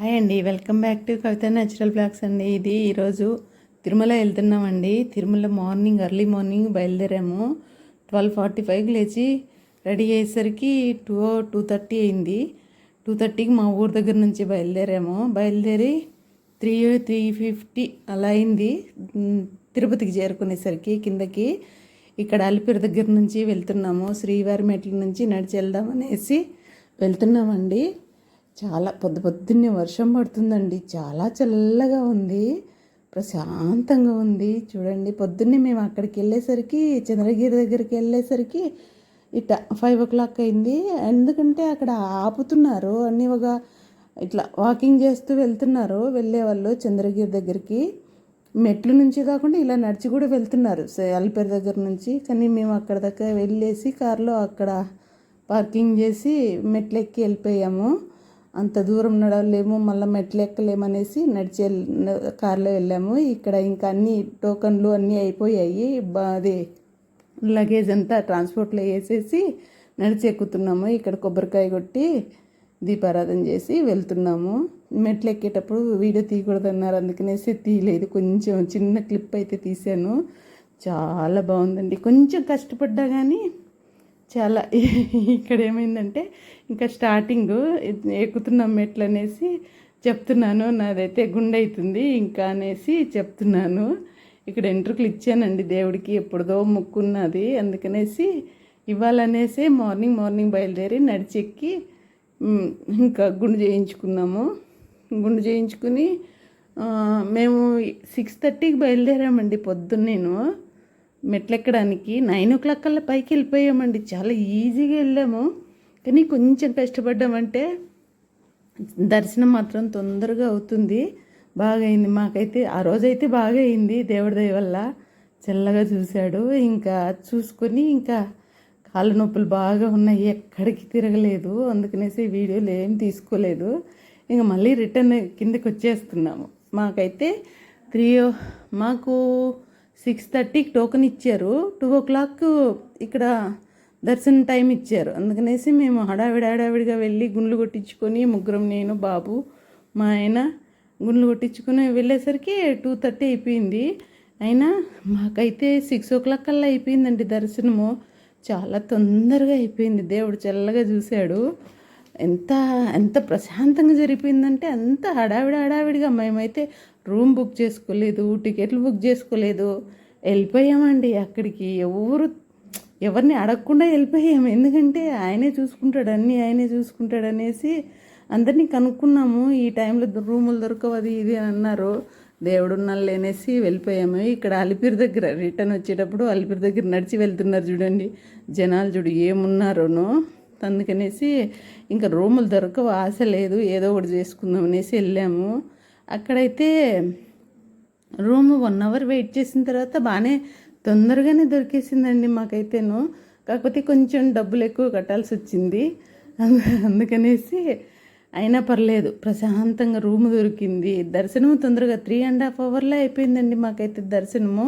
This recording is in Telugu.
హాయ్ అండి welcome back to Kavitha natural blogs అండి. ఇది ఈరోజు తిరుమల వెళ్తున్నామండి. తిరుమల మార్నింగ్ ఎర్లీ మార్నింగ్ బయలుదేరాము. ట్వెల్వ్ ఫార్టీ ఫైవ్కి లేచి రెడీ అయ్యేసరికి టూ టూ థర్టీ అయింది. టూ థర్టీకి మా ఊరు దగ్గర నుంచి బయలుదేరాము. బయలుదేరి త్రీ త్రీ ఫిఫ్టీ అలా అయింది. తిరుపతికి చేరుకునేసరికి కిందకి ఇక్కడ అలిపిరి దగ్గర నుంచి వెళ్తున్నాము. శ్రీవారి మెట్ల నుంచి నడిచి వెళ్దామనేసి వెళ్తున్నామండి. చాలా పొద్దు పొద్దున్నే వర్షం పడుతుందండి. చాలా చల్లగా ఉంది. ప్రశాంతంగా ఉంది. చూడండి పొద్దున్నే మేము అక్కడికి వెళ్ళేసరికి చంద్రగిరి దగ్గరికి వెళ్ళేసరికి ఇట్లా ఫైవ్ ఓ క్లాక్ అయింది. ఎందుకంటే అక్కడ ఆపుతున్నారు. అన్ని ఒక ఇట్లా వాకింగ్ చేస్తూ వెళ్తున్నారు. వెళ్ళే వాళ్ళు చంద్రగిరి దగ్గరికి. మెట్ల నుంచి కాకుండా ఇలా నడిచి కూడా వెళ్తున్నారు. అల్పేరు దగ్గర నుంచి. కానీ మేము అక్కడ దాకా వెళ్ళేసి కారులో అక్కడ పార్కింగ్ చేసి మెట్లు ఎక్కి వెళ్ళిపోయాము. అంత దూరం నడవలేము మళ్ళీ మెట్లు ఎక్కలేమనేసి నడిచే కార్లో వెళ్ళాము. ఇక్కడ ఇంకా అన్ని టోకన్లు అన్నీ అయిపోయాయి. అదే లగేజ్ అంతా ట్రాన్స్పోర్ట్లో వేసేసి నడిచి ఎక్కుతున్నాము. ఇక్కడ కొబ్బరికాయ కొట్టి దీపారాధన చేసి వెళ్తున్నాము. మెట్లు ఎక్కేటప్పుడు వీడియో తీయకూడదన్నారు. అందుకనేసి తీయలేదు. కొంచెం చిన్న క్లిప్ అయితే తీసాను చాలా బాగుందండి. కొంచెం కష్టపడ్డా కానీ చాలా ఇక్కడ ఏమైందంటే ఇంకా స్టార్టింగ్ ఎక్కుతున్నాం మెట్లు అనేసి చెప్తున్నాను నాదైతే గుండె అవుతుంది ఇంకా అనేసి చెప్తున్నాను. ఇక్కడ ఎంట్రుకలు ఇచ్చానండి దేవుడికి ఎప్పుడుదో మొక్కున్నది అందుకనేసి ఇవ్వాలనేసి మార్నింగ్ మార్నింగ్ బయలుదేరి నడిచెక్కి ఇంకా గుండు చేయించుకున్నాము. గుండు చేయించుకుని మేము సిక్స్ థర్టీకి బయలుదేరామండి పొద్దున్నేను. మెట్లెక్కడానికి నైన్ ఓ క్లాక్ కల్లా పైకి వెళ్ళిపోయామండి. చాలా ఈజీగా వెళ్ళాము. కానీ కొంచెం కష్టపడ్డామంటే దర్శనం మాత్రం తొందరగా అవుతుంది. బాగా అయింది మాకైతే ఆ రోజైతే బాగా అయింది దేవుడి దయ వల్ల. చల్లగా చూశాడు. ఇంకా చూసుకొని ఇంకా కాళ్ళ నొప్పులు బాగా ఉన్నాయి. ఎక్కడికి తిరగలేదు. అందుకనేసి వీడియోలు ఏం తీసుకోలేదు. ఇంకా మళ్ళీ రిటర్న్ కిందకి వచ్చేస్తున్నాము. మాకైతే త్రీ మాకు సిక్స్ థర్టీకి టోకెన్ ఇచ్చారు. టూ ఓ క్లాక్ ఇక్కడ దర్శనం టైం ఇచ్చారు. అందుకనేసి మేము హడావిడి హడావిడిగా వెళ్ళి గుండ్లు కొట్టించుకొని ముగ్గురం నేను బాబు మా ఆయన గుండ్లు కొట్టించుకుని వెళ్ళేసరికి టూ థర్టీ అయిపోయింది. అయినా మాకైతే సిక్స్ ఓ క్లాక్ కల్లా అయిపోయిందండి దర్శనము. చాలా తొందరగా అయిపోయింది. దేవుడు చల్లగా చూశాడు. ఎంత ఎంత ప్రశాంతంగా జరిపోయిందంటే అంత హడావిడి హడావిడిగా మేమైతే రూమ్ బుక్ చేసుకోలేదు టికెట్లు బుక్ చేసుకోలేదు. వెళ్ళిపోయామండి అక్కడికి. ఎవరు ఎవరిని అడగకుండా వెళ్ళిపోయాము ఎందుకంటే ఆయనే చూసుకుంటాడు అన్నీ ఆయనే చూసుకుంటాడు అనేసి అందరినీ కనుక్కున్నాము. ఈ టైంలో రూములు దొరకవు అది ఇది అని అన్నారు. దేవుడున్నళ్ళు అనేసి వెళ్ళిపోయాము. ఇక్కడ అలిపిరి దగ్గర రిటర్న్ వచ్చేటప్పుడు అలిపిరి దగ్గర నడిచి వెళ్తున్నారు చూడండి జనాలు చూడు ఏమున్నారోనో. అందుకనేసి ఇంకా రూములు దొరకవు ఆశ లేదు ఏదో ఒకటి చేసుకుందాం అనేసి వెళ్ళాము. అక్కడైతే రూమ్ వన్ అవర్ వెయిట్ చేసిన తర్వాత బాగానే తొందరగానే దొరికేసిందండి మాకైతేను. కాకపోతే కొంచెం డబ్బులు ఎక్కువ కట్టాల్సి వచ్చింది. అందుకనేసి అయినా పర్లేదు ప్రశాంతంగా రూమ్ దొరికింది. దర్శనం తొందరగా త్రీ అండ్ హాఫ్ అవర్లో అయిపోయిందండి మాకైతే దర్శనము.